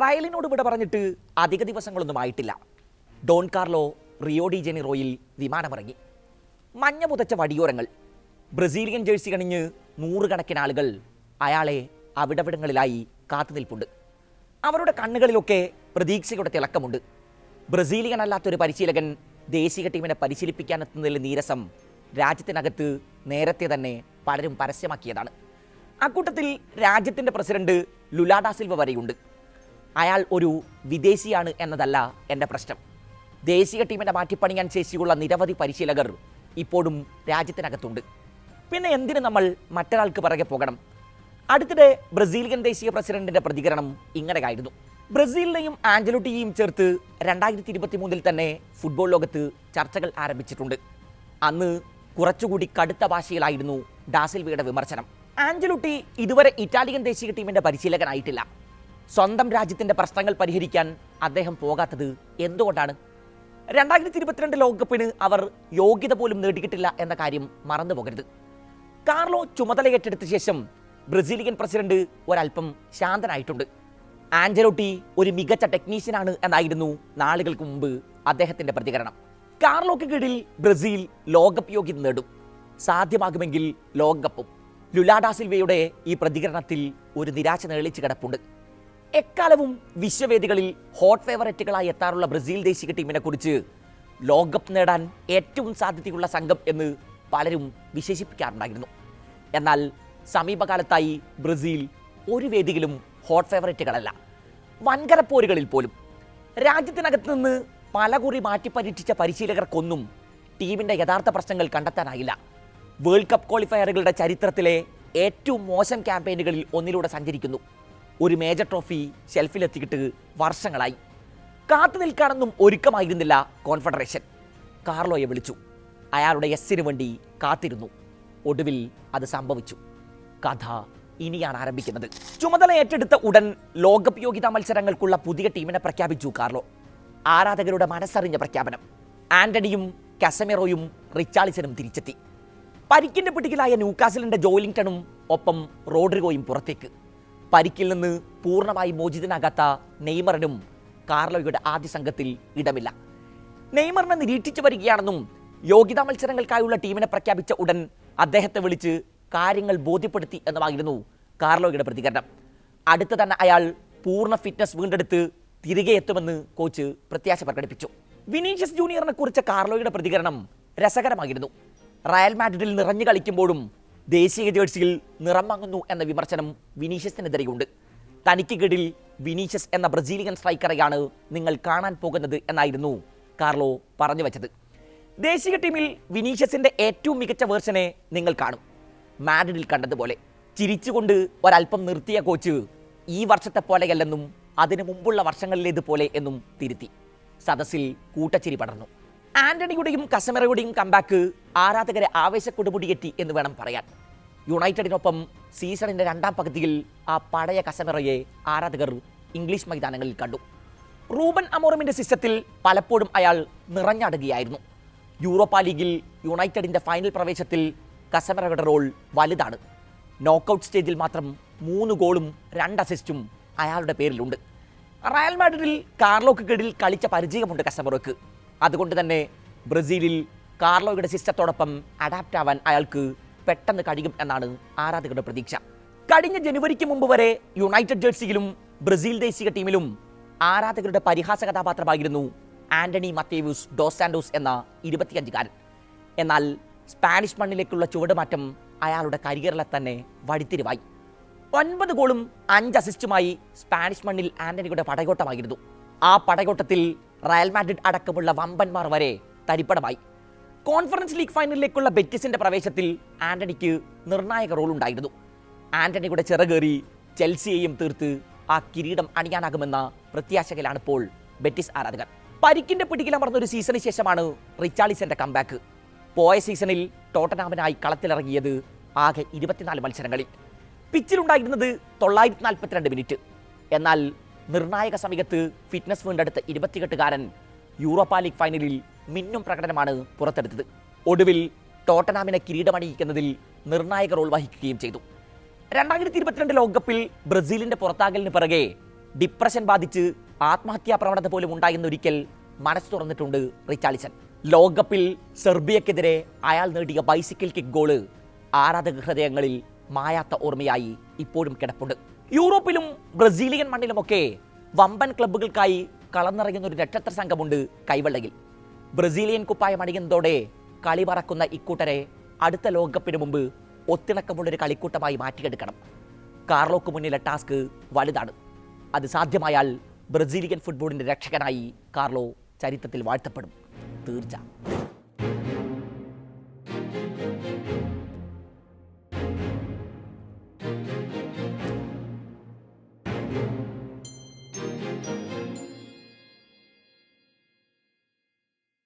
റയലിനോട് ഇവിടെ പറഞ്ഞിട്ട് അധിക ദിവസങ്ങളൊന്നും ആയിട്ടില്ല. ഡോൺ കാർലോ റിയോ ഡി ജെനിറോയിൽ വിമാനമിറങ്ങി. മഞ്ഞ പുതച്ച വടിയോരങ്ങൾ ബ്രസീലിയൻ ജേഴ്സി കണിഞ്ഞ് നൂറുകണക്കിന് ആളുകൾ അയാളെ അവിടവിടങ്ങളിലായി കാത്തുനിൽപ്പുണ്ട് അവരുടെ കണ്ണുകളിലൊക്കെ പ്രതീക്ഷയുടെ തിളക്കമുണ്ട്. ബ്രസീലിയൻ അല്ലാത്തൊരു പരിശീലകൻ ദേശീയ ടീമിനെ പരിശീലിപ്പിക്കാനെത്തുന്നതിലെ നീരസം രാജ്യത്തിനകത്ത് നേരത്തെ തന്നെ പലരും പരസ്യമാക്കിയതാണ്. അക്കൂട്ടത്തിൽ രാജ്യത്തിന്റെ പ്രസിഡന്റ് ലുലാഡാ സിൽവ വരെയുണ്ട്. അയാൾ ഒരു വിദേശിയാണ് എന്നതല്ല എന്റെ പ്രശ്നം. ദേശീയ ടീമിന്റെ മാറ്റിപ്പണിയാൻ ശേഷിയുള്ള നിരവധി പരിശീലകർ ഇപ്പോഴും രാജ്യത്തിനകത്തുണ്ട്. പിന്നെ എന്തിനു നമ്മൾ മറ്റൊരാൾക്ക് പിറകെ പോകണം? അടുത്തിടെ ബ്രസീലിയൻ ദേശീയ പ്രസിഡന്റിന്റെ പ്രതികരണം ഇങ്ങനെയായിരുന്നു. ബ്രസീലിനെയും ആഞ്ചലോട്ടിയെയും ചേർത്ത് രണ്ടായിരത്തി ഇരുപത്തി മൂന്നിൽ തന്നെ ഫുട്ബോൾ ലോകത്ത് ചർച്ചകൾ ആരംഭിച്ചിട്ടുണ്ട്. അന്ന് കുറച്ചുകൂടി കടുത്ത ഭാഷയിലായിരുന്നു ഡാസിൽവിയുടെ വിമർശനം. ആഞ്ചലോട്ടി ഇതുവരെ ഇറ്റാലിയൻ ദേശീയ ടീമിന്റെ പരിശീലകനായിട്ടില്ല. സ്വന്തം രാജ്യത്തിന്റെ പ്രശ്നങ്ങൾ പരിഹരിക്കാൻ അദ്ദേഹം പോകാത്തത് എന്തുകൊണ്ടാണ്? രണ്ടായിരത്തി ഇരുപത്തിരണ്ട് ലോകകപ്പിന് അവർ യോഗ്യത പോലും നേടിയിട്ടില്ല എന്ന കാര്യം മറന്നു പോകരുത്. കാർലോ ചുമതല ഏറ്റെടുത്ത ശേഷം ബ്രസീലിയൻ പ്രസിഡന്റ് ഒരല്പം ശാന്തനായിട്ടുണ്ട്. ആഞ്ചലോട്ടി ഒരു മികച്ച ടെക്നീഷ്യനാണ് എന്നായിരുന്നു നാളുകൾക്ക് മുമ്പ് അദ്ദേഹത്തിന്റെ പ്രതികരണം. കാർലോക്ക് കീഴിൽ ബ്രസീൽ ലോകകപ്പ് യോഗ്യത നേടും. സാധ്യമാകുമെങ്കിൽ ലോകകപ്പും. ലുലാഡാ സിൽവയുടെ ഈ പ്രതികരണത്തിൽ ഒരു നിരാശ നേളിച്ചു കിടപ്പുണ്ട്. എക്കാലവും വിശ്വവേദികളിൽ ഹോട്ട് ഫേവററ്റുകളായി എത്താറുള്ള ബ്രസീൽ ദേശീയ ടീമിനെ കുറിച്ച് ലോകകപ്പ് നേടാൻ ഏറ്റവും സാധ്യതയുള്ള സംഘം എന്ന് പലരും വിശേഷിപ്പിക്കാറുണ്ടായിരുന്നു. എന്നാൽ സമീപകാലത്തായി ബ്രസീൽ ഒരു വേദിയിലും ഹോട്ട് ഫേവററ്റുകളല്ല വൻകര പോരുകളിൽ പോലും. രാജ്യത്തിനകത്ത് നിന്ന് പലകുറി മാറ്റി പരിശീലകർക്കൊന്നും ടീമിന്റെ യഥാർത്ഥ പ്രശ്നങ്ങൾ കണ്ടെത്താനായില്ല. വേൾഡ് കപ്പ് ക്വാളിഫയറുകളുടെ ചരിത്രത്തിലെ ഏറ്റവും മോശം ക്യാമ്പയിനുകളിൽ ഒന്നിലൂടെ സഞ്ചരിക്കുന്നു. ഒരു മേജർ ട്രോഫി ഷെൽഫിലെത്തിക്കിട്ട് വർഷങ്ങളായി. കാത്തു നിൽക്കാനൊന്നും ഒരുക്കമായിരുന്നില്ല കോൺഫെഡറേഷൻ കാർലോയെ വിളിച്ചു. അയാളുടെ എസ്സിന് വേണ്ടി കാത്തിരുന്നു. ഒടുവിൽ അത് സംഭവിച്ചു. കഥ ഇനിയാണ് ആരംഭിക്കുന്നത്. ചുമതല ഏറ്റെടുത്ത ഉടൻ ലോകകപ്പ് യോഗ്യതാ മത്സരങ്ങൾക്കുള്ള പുതിയ ടീമിനെ പ്രഖ്യാപിച്ചു കാർലോ. ആരാധകരുടെ മനസ്സറിഞ്ഞ പ്രഖ്യാപനം. ആന്റണിയും കസമെറോയും റിച്ചാളിസനും തിരിച്ചെത്തി. പരിക്കിന്റെ പിടിയിലായ ന്യൂക്കാസിലിന്റെ ജോലിംഗ്ടണും ഒപ്പം റോഡ്രിഗോയും പുറത്തേക്ക്. പരിക്കിൽ നിന്ന് പൂർണമായി മോചിതനാകാത്ത നെയ്മറിനും കാർലോയുടെ ആദ്യ സംഘത്തിൽ ഇടമില്ല. നെയ്മറിനെ നിരീക്ഷിച്ചു വരികയാണെന്നും യോഗ്യതാ മത്സരങ്ങൾക്കായുള്ള ടീമിനെ പ്രഖ്യാപിച്ച ഉടൻ അദ്ദേഹത്തെ വിളിച്ച് കാര്യങ്ങൾ ബോധ്യപ്പെടുത്തി എന്നുമായിരുന്നു കാർലോയുടെ പ്രതികരണം. അടുത്ത് തന്നെ അയാൾ പൂർണ ഫിറ്റ്നസ് വീണ്ടെടുത്ത് തിരികെ എത്തുമെന്ന് കോച്ച് പ്രത്യാശ പ്രകടിപ്പിച്ചു. വിനീഷ്യസ് ജൂനിയറിനെ കുറിച്ച കാർലോയുടെ പ്രതികരണം രസകരമായിരുന്നു. റയൽ മാഡ്രിഡിൽ നിറഞ്ഞു കളിക്കുമ്പോഴും ദേശീയ ജേഴ്സിയിൽ നിറം വാങ്ങുന്നു എന്ന വിമർശനം വിനീഷ്യസിനെതിരെയുണ്ട്. തനിക്ക് കീഴിൽ വിനീഷ്യസ് എന്ന ബ്രസീലിയൻ സ്ട്രൈക്കറെയാണ് നിങ്ങൾ കാണാൻ പോകുന്നത് എന്നായിരുന്നു കാർലോ പറഞ്ഞു വച്ചത്. ദേശീയ ടീമിൽ വിനീഷ്യസിന്റെ ഏറ്റവും മികച്ച വേർഷനെ നിങ്ങൾ കാണും. മാഡ്രിഡിൽ കണ്ടതുപോലെ ചിരിച്ചുകൊണ്ട് ഒരല്പം നിർത്തിയ കോച്ച് ഈ വർഷത്തെ പോലെയല്ലെന്നും അതിനു മുമ്പുള്ള വർഷങ്ങളിലേതുപോലെ എന്നും തിരുത്തി. സദസ്സിൽ കൂട്ടച്ചിരി പടർന്നു. ആന്റണിയുടെയും കസമറയുടെയും കമ്പാക്ക് ആരാധകരെ ആവേശക്കൊടുമുടിയെത്തി എന്ന് വേണം പറയാൻ. യുണൈറ്റഡിനൊപ്പം സീസണിന്റെ രണ്ടാം പകുതിയിൽ ആ പഴയ കസമറയെ ആരാധകർ ഇംഗ്ലീഷ് മൈതാനങ്ങളിൽ കണ്ടു. റൂബൻ അമോറമിന്റെ സിസ്റ്റത്തിൽ പലപ്പോഴും അയാൾ നിറഞ്ഞാടുകയായിരുന്നു. യൂറോപ്പ ലീഗിൽ യുണൈറ്റഡിന്റെ ഫൈനൽ പ്രവേശത്തിൽ കസമറയുടെ റോൾ വലുതാണ്. നോക്കൗട്ട് സ്റ്റേജിൽ മാത്രം മൂന്ന് ഗോളും രണ്ട് അസിസ്റ്റും അയാളുടെ പേരിലുണ്ട്. റയൽ മാഡ്രിഡിൽ കാർലോക്ക് കീഴിൽ കളിച്ച പരിചയമുണ്ട് കസമറോക്ക് അതുകൊണ്ട് തന്നെ ബ്രസീലിൽ കാർലോയുടെ സിസ്റ്റത്തോടൊപ്പം അഡാപ്റ്റ് ആവാൻ അയാൾക്ക് പെട്ടെന്ന് കഴിയും എന്നാണ് ആരാധകരുടെ പ്രതീക്ഷ. കഴിഞ്ഞ ജനുവരിക്ക് മുമ്പ് വരെ യുണൈറ്റഡ് ജേഴ്സിയിലും ബ്രസീൽ ദേശീയ ടീമിലും ആരാധകരുടെ പരിഹാസ കഥാപാത്രമായിരുന്നു ആന്റണി മത്തേവ്യൂസ് ഡോസ് സാൻഡോസ് എന്ന ഇരുപത്തിയഞ്ചുകാരൻ. എന്നാൽ സ്പാനിഷ് മണ്ണിലേക്കുള്ള ചുവടുമാറ്റം അയാളുടെ കരിയറിലെ തന്നെ വഴിത്തിരിവായി. ഒൻപത് ഗോളും അഞ്ച് അസിസ്റ്റുമായി സ്പാനിഷ് മണ്ണിൽ ആന്റണിയുടെ പടയോട്ടമായിരുന്നു. ആ പടയോട്ടത്തിൽ റയൽ മാഡ്രിഡ് അടക്കമുള്ള വമ്പന്മാർ വരെ തരിപ്പടമായി. കോൺഫറൻസ് ലീഗ് ഫൈനലിലേക്കുള്ള ബെറ്റിസിന്റെ പ്രവേശത്തിൽ ആന്റണിക്ക് നിർണായക റോൾ ഉണ്ടായിരുന്നു. ആന്റണിയുടെ ചിറകേറി ചെൽസിയെയും തീർത്ത് ആ കിരീടം അണിയാനാകുമെന്ന പ്രത്യാശയിലാണ് ഇപ്പോൾ ബെറ്റിസ് ആരാധകർ. പരിക്കിന്റെ പിടികിലമർന്ന ഒരു സീസണിന് ശേഷമാണ് റിച്ചാളിസന്റെ കംബാക്ക് പോയ സീസണിൽ ടോട്ടനാമിനായി കളത്തിലിറങ്ങിയത് ആകെ ഇരുപത്തിനാല് മത്സരങ്ങളിൽ. പിച്ചിലുണ്ടായിരുന്നത് തൊള്ളായിരത്തി നാൽപ്പത്തിരണ്ട് മിനിറ്റ് എന്നാൽ നിർണായക സമയത്ത് ഫിറ്റ്നസ് വീണ്ടെടുത്ത ഇരുപത്തിയെട്ടുകാരൻ യൂറോപ്പ ലീഗ് ഫൈനലിൽ മിന്നും പ്രകടനമാണ് പുറത്തെടുത്തത്. ഒടുവിൽ ടോട്ടനാമിനെ കിരീടമണിയിക്കുന്നതിൽ നിർണായക റോൾ വഹിക്കുകയും ചെയ്തു. രണ്ടായിരത്തി ഇരുപത്തിരണ്ട് ലോകകപ്പിൽ ബ്രസീലിന്റെ പുറത്താകലിന് പിറകെ ഡിപ്രഷൻ ബാധിച്ച് ആത്മഹത്യാ പ്രവണത പോലും ഉണ്ടായെന്നൊരിക്കൽ മനസ്സ് തുറന്നിട്ടുണ്ട് റിച്ചാളിസൺ ലോകകപ്പിൽ സെർബിയക്കെതിരെ അയാൾ നേടിയ ബൈസിക്കിൾ കിക്ക് ഗോൾ ആരാധക ഹൃദയങ്ങളിൽ മായാത്ത ഓർമ്മയായി ഇപ്പോഴും കിടപ്പുണ്ട്. യൂറോപ്പിലും ബ്രസീലിയൻ മണ്ണിലുമൊക്കെ വമ്പൻ ക്ലബ്ബുകൾക്കായി കളന്നിറങ്ങുന്ന ഒരു നക്ഷത്ര സംഘമുണ്ട് കൈവെള്ളയിൽ. ബ്രസീലിയൻ കുപ്പായം അണിയുന്നതോടെ കളി പറക്കുന്ന ഇക്കൂട്ടരെ അടുത്ത ലോകകപ്പിന് മുമ്പ് ഒത്തിണക്കമുള്ളൊരു കളിക്കൂട്ടമായി മാറ്റിയെടുക്കണം. കാർലോക്ക് മുന്നിലെ ടാസ്ക് വലുതാണ്. അത് സാധ്യമായാൽ ബ്രസീലിയൻ ഫുട്ബോളിന്റെ രക്ഷകനായി കാർലോ ചരിത്രത്തിൽ വാഴ്ത്തപ്പെടും. തീർച്ച